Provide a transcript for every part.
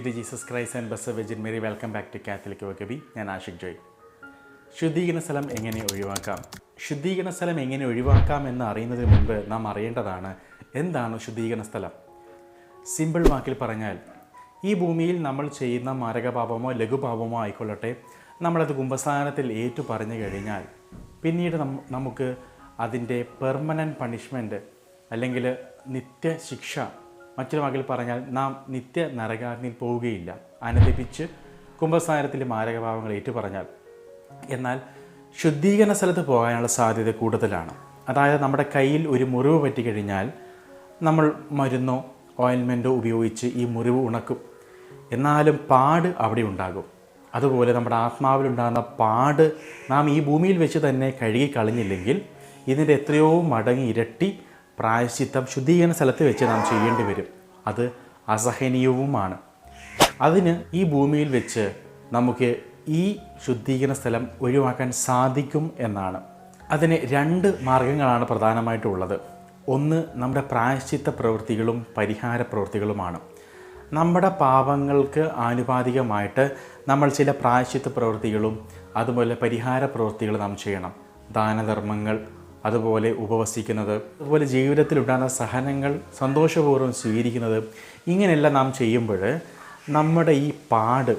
Be Jesus Christ and blessed virgin Mary. Welcome back to Catholic വകബി ഞാൻ ആഷിക് ജോയ്. ശുദ്ധീകരണ സ്ഥലം എങ്ങനെ ഒഴിവാക്കാം? ശുദ്ധീകരണ സ്ഥലം എങ്ങനെ ഒഴിവാക്കാം എന്ന് അറിയുന്നതിന് മുൻപ് നാം അറിയേണ്ടതാണ് എന്താണ് ശുദ്ധീകരണ സ്ഥലം? സിമ്പിൾ വാക്കിൽ പറഞ്ഞാൽ ഈ ഭൂമിയിൽ നമ്മൾ ചെയ്യുന്ന മാരകപാപമോ ലഘുപാപമോ ആയിക്കൊള്ളട്ടെ നമ്മളത് കുംഭസ്ഥാനത്തിൽ ഏറ്റു പറഞ്ഞു കഴിഞ്ഞാൽ പിന്നീട് നമുക്ക് അതിന്റെ പെർമനന്റ് പണിഷ്മെന്റ് അല്ലെങ്കിൽ നിത്യശിക്ഷ മറ്റൊരു വാക്കിൽ പറഞ്ഞാൽ നാം നിത്യ നരകാഗ്നിയിൽ പോവുകയില്ല. അനുദപിച്ച് കുംഭസ്നാനത്തിലെ മാരകഭാവങ്ങൾ ഏറ്റുപറഞ്ഞാൽ. എന്നാൽ ശുദ്ധീകരണ സ്ഥലത്ത് പോകാനുള്ള സാധ്യത കൂടുതലാണ്. അതായത് നമ്മുടെ കയ്യിൽ ഒരു മുറിവ് പറ്റിക്കഴിഞ്ഞാൽ നമ്മൾ മരുന്നോ ഓയിൻമെന്റോ ഉപയോഗിച്ച് ഈ മുറിവ് ഉണക്കും. എന്നാലും പാട് അവിടെ ഉണ്ടാകും. അതുപോലെ നമ്മുടെ ആത്മാവിലുണ്ടാകുന്ന പാട് നാം ഈ ഭൂമിയിൽ വെച്ച് തന്നെ കഴുകി കളഞ്ഞില്ലെങ്കിൽ ഇതിന്റെ എത്രയോ മടങ്ങി ഇരട്ടി പ്രായശ്ചിത്തം ശുദ്ധീകരണ സ്ഥലത്ത് വെച്ച് നാം ചെയ്യേണ്ടി വരും. അത് അസഹനീയവുമാണ്. അതിന് ഈ ഭൂമിയിൽ വെച്ച് നമുക്ക് ഈ ശുദ്ധീകരണ സ്ഥലം ഒഴിവാക്കാൻ സാധിക്കും എന്നാണ്. അതിന് രണ്ട് മാർഗങ്ങളാണ് പ്രധാനമായിട്ടുള്ളത്. ഒന്ന് നമ്മുടെ പ്രായശ്ചിത്ത പ്രവൃത്തികളും പരിഹാര പ്രവൃത്തികളുമാണ്. നമ്മുടെ പാപങ്ങൾക്ക് ആനുപാതികമായിട്ട് നമ്മൾ ചില പ്രായശ്ചിത്ത പ്രവൃത്തികളും അതുപോലെ പരിഹാര പ്രവൃത്തികൾ നാം ചെയ്യണം. ദാനധർമ്മങ്ങൾ അതുപോലെ ഉപവസിക്കുന്നത് അതുപോലെ ജീവിതത്തിലുണ്ടാകുന്ന സഹനങ്ങൾ സന്തോഷപൂർവം സ്വീകരിക്കുന്നത് ഇങ്ങനെയെല്ലാം നാം ചെയ്യുമ്പോൾ നമ്മുടെ ഈ പാട്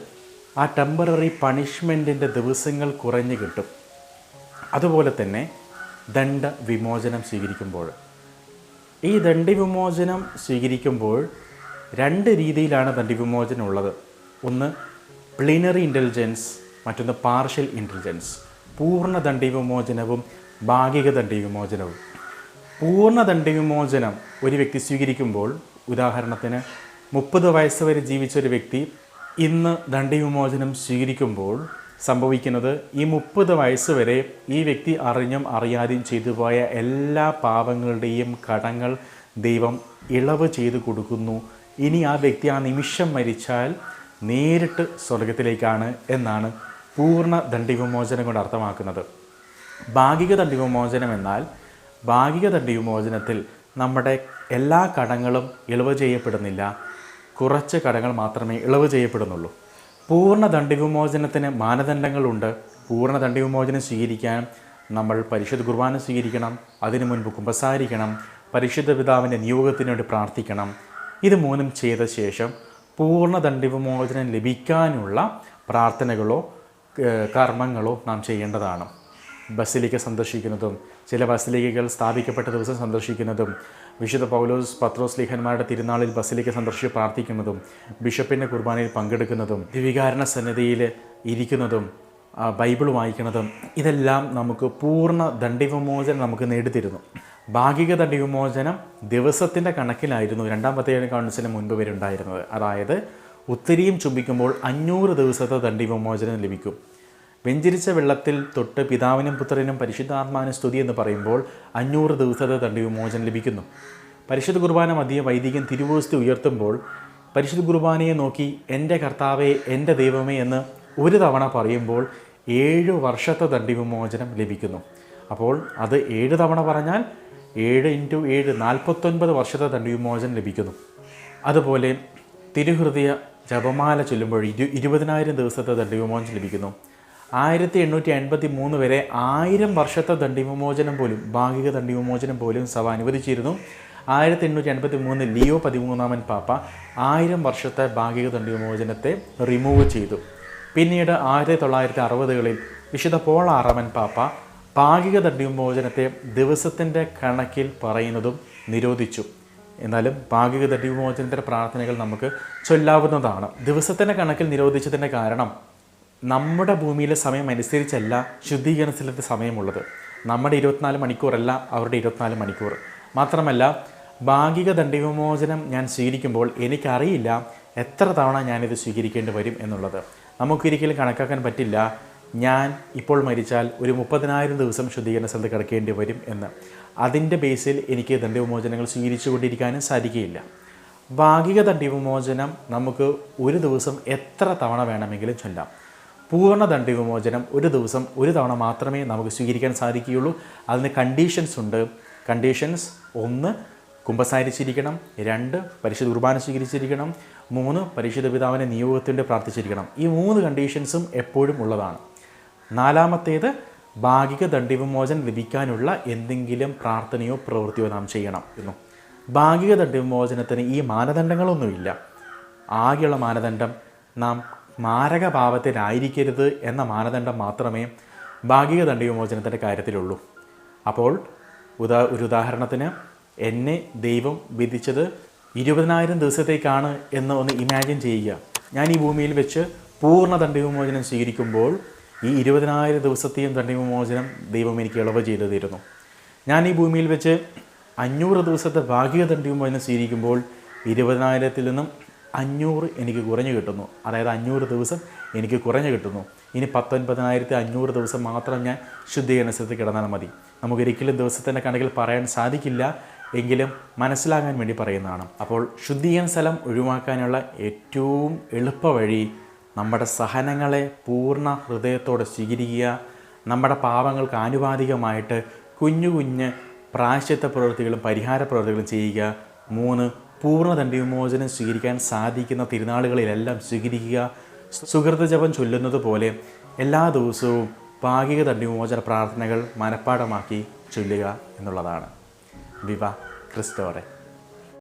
ആ ടെമ്പററി പണിഷ്മെന്റിന്റെ ദിവസങ്ങൾ കുറഞ്ഞു കിട്ടും. അതുപോലെ തന്നെ ദണ്ഡ വിമോചനം സ്വീകരിക്കുമ്പോൾ. ഈ ദണ്ഡവിമോചനം സ്വീകരിക്കുമ്പോൾ രണ്ട് രീതിയിലാണ് ദണ്ഡവിമോചനം ഉള്ളത്. ഒന്ന് പ്ലീനറി ഇന്റലിജൻസ് മറ്റൊന്ന് പാർഷ്യൽ ഇന്റലിജൻസ് പൂർണ ദണ്ഡവിമോചനവും ഭാഗിക ദണ്ഡവിമോചനവും പൂർണ ദണ്ഡവിമോചനം ഒരു വ്യക്തി സ്വീകരിക്കുമ്പോൾ ഉദാഹരണത്തിന് മുപ്പത് വയസ്സ് വരെ ജീവിച്ച ഒരു വ്യക്തി ഇന്ന് ദണ്ഡവിമോചനം സ്വീകരിക്കുമ്പോൾ സംഭവിക്കുന്നത് ഈ മുപ്പത് വയസ്സ് വരെ ഈ വ്യക്തി അറിഞ്ഞും അറിയാതെയും ചെയ്തു പോയ എല്ലാ പാപങ്ങളുടെയും കടങ്ങൾ ദൈവം ഇളവ് ചെയ്തു കൊടുക്കുന്നു. ഇനി ആ വ്യക്തി ആ നിമിഷം മരിച്ചാൽ നേരിട്ട് സ്വർഗത്തിലേക്കാണ് എന്നാണ് പൂർണ ദണ്ഡവിമോചനം കൊണ്ട് അർത്ഥമാക്കുന്നത്. ഭാഗിക തണ്ടി വിമോചനം എന്നാൽ ഭാഗിക തണ്ടി വിമോചനത്തിൽ നമ്മുടെ എല്ലാ കടങ്ങളും ഇളവ് ചെയ്യപ്പെടുന്നില്ല. കുറച്ച് കടങ്ങൾ മാത്രമേ ഇളവ് ചെയ്യപ്പെടുന്നുള്ളൂ. പൂർണ ദണ്ഡവിമോചനത്തിന് മാനദണ്ഡങ്ങളുണ്ട്. പൂർണ ദണ്ഡവിമോചനം സ്വീകരിക്കാൻ നമ്മൾ പരിശുദ്ധ കുർബാന സ്വീകരിക്കണം അതിനു മുൻപ് കുമ്പസാരിക്കണം പരിശുദ്ധ പിതാവിന്റെ നിയോഗത്തിന് വേണ്ടി പ്രാർത്ഥിക്കണം. ഇത് മൂന്നും ചെയ്ത ശേഷം പൂർണ ദണ്ഡവിമോചനം ലഭിക്കാനുള്ള പ്രാർത്ഥനകളോ കർമ്മങ്ങളോ നാം ചെയ്യേണ്ടതാണ്. ബസിലിക്ക സന്ദർശിക്കുന്നതും ചില ബസിലിക്കകൾ സ്ഥാപിക്കപ്പെട്ട ദിവസം സന്ദർശിക്കുന്നതും വിശുദ്ധ പൗലോസ് പത്രോസ് ലേഖന്മാരുടെ തിരുനാളിൽ ബസിലിക്ക സന്ദർശിച്ച് പ്രാർത്ഥിക്കുന്നതും ബിഷപ്പിന്റെ കുർബാനയിൽ പങ്കെടുക്കുന്നതും ദിവികാരണ സന്നിധിയിൽ ഇരിക്കുന്നതും ബൈബിൾ വായിക്കുന്നതും ഇതെല്ലാം നമുക്ക് പൂർണ ദണ്ഡിവിമോചനം നമുക്ക് നേടിത്തരുന്നു. ഭാഗിക ദണ്ഡിവിമോചനം ദിവസത്തിന്റെ കണക്കിലായിരുന്നു രണ്ടാം പത്തേഴ് കൗൺസിലിന് മുൻപ് വരെ ഉണ്ടായിരുന്നത്. അതായത് ഉത്തരിയും ചുംബിക്കുമ്പോൾ അഞ്ഞൂറ് ദിവസത്തെ ദണ്ഡിവിമോചനം ലഭിക്കും. വെഞ്ചരിച്ച വെള്ളത്തിൽ തൊട്ട് പിതാവിനും പുത്രനും പരിശുദ്ധാത്മാവിനും സ്തുതി എന്ന് പറയുമ്പോൾ അഞ്ഞൂറ് ദിവസത്തെ തണ്ടി വിമോചനം ലഭിക്കുന്നു. പരിശുദ്ധ കുർബാന മധ്യ വൈദികൻ തിരുവോസ്തി ഉയർത്തുമ്പോൾ പരിശുദ്ധ കുർബാനയെ നോക്കി എന്റെ കർത്താവെ എന്റെ ദൈവമേ എന്ന് ഒരു തവണ പറയുമ്പോൾ ഏഴ് വർഷത്തെ തണ്ടി വിമോചനം ലഭിക്കുന്നു. അപ്പോൾ അത് ഏഴ് തവണ പറഞ്ഞാൽ ഏഴ് ഇന്റു ഏഴ് നാൽപ്പത്തൊൻപത് വർഷത്തെ തണ്ടി വിമോചനം ലഭിക്കുന്നു. അതുപോലെ തിരുഹൃദയ ജപമാല ചൊല്ലുമ്പോൾ ഇരു ഇരുപതിനായിരം ദിവസത്തെ തണ്ടി വിമോചനം ലഭിക്കുന്നു. ആയിരത്തി എണ്ണൂറ്റി എൺപത്തി മൂന്ന് വരെ ആയിരം വർഷത്തെ ദണ്ഡിവിമോചനം പോലും ഭാഗിക ദണ്ഡിവിമോചനം പോലും സഭ അനുവദിച്ചിരുന്നു. ആയിരത്തി എണ്ണൂറ്റി എൺപത്തി മൂന്ന് ലിയോ പതിമൂന്നാമൻ പാപ്പ ആയിരം വർഷത്തെ ഭാഗിക ദണ്ഡിവിമോചനത്തെ റിമൂവ് ചെയ്തു. പിന്നീട് ആയിരത്തി തൊള്ളായിരത്തി അറുപതുകളിൽ വിശുദ്ധ പോൾ ആറാമൻ പാപ്പ ഭാഗിക ദണ്ഡിവിമോചനത്തെ ദിവസത്തിന്റെ കണക്കിൽ പറയുന്നതും നിരോധിച്ചു. എന്നാലും ഭാഗിക ദണ്ഡിവിമോചനത്തിന്റെ പ്രാർത്ഥനകൾ നമുക്ക് ചൊല്ലാവുന്നതാണ്. ദിവസത്തിന്റെ കണക്കിൽ നിരോധിച്ചതിന്റെ കാരണം നമ്മുടെ ഭൂമിയിലെ സമയം അനുസരിച്ചല്ല ശുദ്ധീകരണ സമയമുള്ളത്. നമ്മുടെ ഇരുപത്തിനാല് മണിക്കൂറല്ല അവരുടെ ഇരുപത്തിനാല് മണിക്കൂർ. മാത്രമല്ല ഭാഗിക ദണ്ഡവിമോചനം ഞാൻ സ്വീകരിക്കുമ്പോൾ എനിക്കറിയില്ല എത്ര തവണ ഞാനിത് സ്വീകരിക്കേണ്ടി വരും എന്നുള്ളത്. നമുക്കൊരിക്കലും കണക്കാക്കാൻ പറ്റില്ല ഞാൻ ഇപ്പോൾ മരിച്ചാൽ ഒരു മുപ്പതിനായിരം ദിവസം ശുദ്ധീകരണ സ്ഥലത്ത് കിടക്കേണ്ടി വരും എന്ന്. അതിന്റെ ബേസിൽ എനിക്ക് ദണ്ഡവിമോചനങ്ങൾ സ്വീകരിച്ചു കൊണ്ടിരിക്കാനും സാധിക്കുകയില്ല. ഭാഗിക ദണ്ഡവിമോചനം നമുക്ക് ഒരു ദിവസം എത്ര തവണ വേണമെങ്കിലും ചൊല്ലാം. പൂർണ ദണ്ഡവിമോചനം ഒരു ദിവസം ഒരു തവണ മാത്രമേ നമുക്ക് സ്വീകരിക്കാൻ സാധിക്കുകയുള്ളൂ. അതിന് കണ്ടീഷൻസ് ഉണ്ട്. കണ്ടീഷൻസ് ഒന്ന് കുമ്പസാരിച്ചിരിക്കണം. രണ്ട് പരിശുദ്ധ കുർബാന സ്വീകരിച്ചിരിക്കണം. മൂന്ന് പരിശുദ്ധ പിതാവിനെ നിയോഗത്തിന്റെ പ്രാർത്ഥിച്ചിരിക്കണം. ഈ മൂന്ന് കണ്ടീഷൻസും എപ്പോഴും ഉള്ളതാണ്. നാലാമത്തേത് ഭാഗിക ദണ്ഡിവിമോചനം ലഭിക്കാനുള്ള എന്തെങ്കിലും പ്രാർത്ഥനയോ പ്രവൃത്തിയോ നാം ചെയ്യണം എന്നു. ഭാഗിക ദണ്ഡിവിമോചനത്തിന് ഈ മാനദണ്ഡങ്ങളൊന്നുമില്ല. ആകെയുള്ള മാനദണ്ഡം നാം മാരകഭാവത്തിലായിരിക്കരുത് എന്ന മാനദണ്ഡം മാത്രമേ ഭാഗിക ദണ്ഡവിമോചനത്തിന്റെ കാര്യത്തിലുള്ളൂ. അപ്പോൾ ഉദാ ഒരു ഉദാഹരണത്തിന് എന്നെ ദൈവം വിധിച്ചത് ഇരുപതിനായിരം ദിവസത്തേക്കാണ് എന്ന് ഒന്ന് ഇമാജിൻ ചെയ്യുക. ഞാൻ ഈ ഭൂമിയിൽ വെച്ച് പൂർണ ദണ്ഡവിമോചനം സ്വീകരിക്കുമ്പോൾ ഈ ഇരുപതിനായിരം ദിവസത്തെയും ദണ്ഡവിമോചനം ദൈവം എനിക്ക് ഇളവ് ചെയ്തു തരുന്നു. ഞാൻ ഈ ഭൂമിയിൽ വെച്ച് അഞ്ഞൂറ് ദിവസത്തെ ഭാഗിക ദണ്ഡവിമോചനം സ്വീകരിക്കുമ്പോൾ ഇരുപതിനായിരത്തിൽ നിന്നും അഞ്ഞൂറ് എനിക്ക് കുറഞ്ഞു കിട്ടുന്നു. അതായത് അഞ്ഞൂറ് ദിവസം എനിക്ക് കുറഞ്ഞു കിട്ടുന്നു. ഇനി പത്തൊൻപതിനായിരത്തി അഞ്ഞൂറ് ദിവസം മാത്രം ഞാൻ ശുദ്ധീകരണത്തിൽ കിടന്നാൽ മതി. നമുക്കൊരിക്കലും ദിവസത്തിന്റെ കണക്കിൽ പറയാൻ സാധിക്കില്ല. എങ്കിലും മനസ്സിലാകാൻ വേണ്ടി പറയുന്നതാണ്. അപ്പോൾ ശുദ്ധീകരണ സ്ഥലം ഒഴിവാക്കാനുള്ള ഏറ്റവും എളുപ്പ വഴി നമ്മുടെ സഹനങ്ങളെ പൂർണ ഹൃദയത്തോടെ സ്വീകരിക്കുക. നമ്മുടെ പാപങ്ങൾക്ക് ആനുപാതികമായിട്ട് കുഞ്ഞു കുഞ്ഞ് പ്രായശ്ചിത്ത പ്രവൃത്തികളും പരിഹാര പ്രവൃത്തികളും ചെയ്യുക. മൂന്ന് പൂർണ തന്റെ വിമോചനം സ്വീകരിക്കാൻ സാധിക്കുന്ന തിരുനാളുകളിലെല്ലാം സ്വീകരിക്കുക സുഹൃത്ത് ജപം ചൊല്ലുന്നത് പോലെ എല്ലാ ദിവസവും ഭാഗിക തന്റെ വിമോചന പ്രാർത്ഥനകൾ മനഃപ്പാടമാക്കി ചൊല്ലുക എന്നുള്ളതാണ്. വിവ ക്രിസ്റ്റോറെ